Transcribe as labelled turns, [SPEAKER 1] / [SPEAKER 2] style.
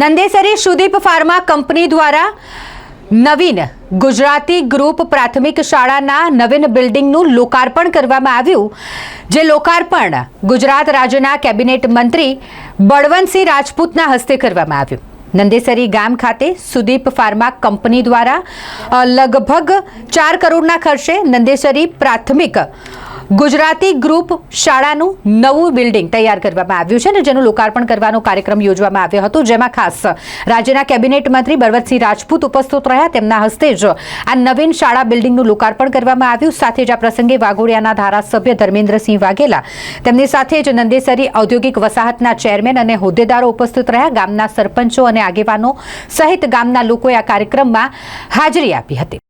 [SPEAKER 1] Nandesari Sudeep pharma company દ્વારા નવીન Gujarati group પ્રાથમિક શાળાના નવીન બિલ્ડિંગનું લોકાર્પણ કરવામાં આવ્યું, જે લોકાર્પણ ગુજરાત રાજ્યના કેબિનેટ મંત્રી બળવંતસિંહ રાજપૂતના હસ્તે કરવામાં આવ્યું. નંદેસરી ગામ ખાતે સુદીપ ફાર્મા કંપની દ્વારા લગભગ ચાર કરોડના ખર્ચે નંદેસરી પ્રાથમિક ગુજરાતી ગ્રુપ શાળાનું નવું બિલ્ડિંગ તૈયાર કરવામાં આવ્યું છે અને જેનું લોકાર્પણ કરવાનો કાર્યક્રમ યોજવામાં આવ્યો હતો. જેમાં ખાસ રાજ્યના કેબિનેટ મંત્રી બળવંતસિંહ રાજપૂત ઉપસ્થિત રહ્યા. તેમના હસ્તે જ આ નવીન શાળા બિલ્ડિંગનું લોકાર્પણ કરવામાં આવ્યું. સાથે જ આ પ્રસંગે વાઘોડિયાના ધારાસભ્ય ધર્મેન્દ્રસિંહ વાઘેલા, તેમની સાથે જ નંદેસરી ઔદ્યોગિક વસાહતના ચેરમેન અને હોદ્દેદારો ઉપસ્થિત રહ્યા. ગામના સરપંચો અને આગેવાનો સહિત ગામના લોકોએ આ કાર્યક્રમમાં હાજરી આપી હતી.